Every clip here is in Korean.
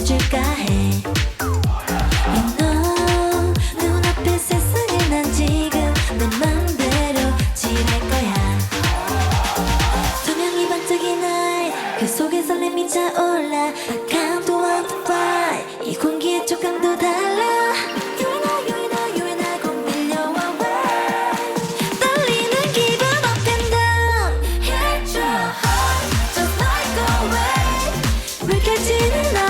해줄까 해. 지는 나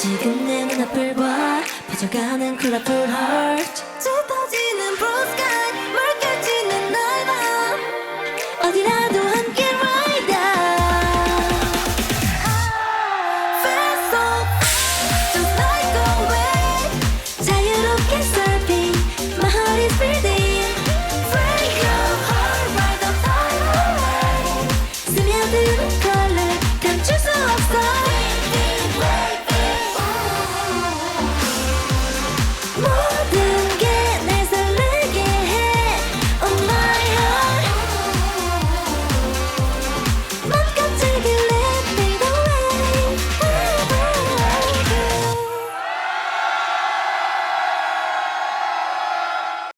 지금 내 눈앞을 봐 퍼져가는 colorful heart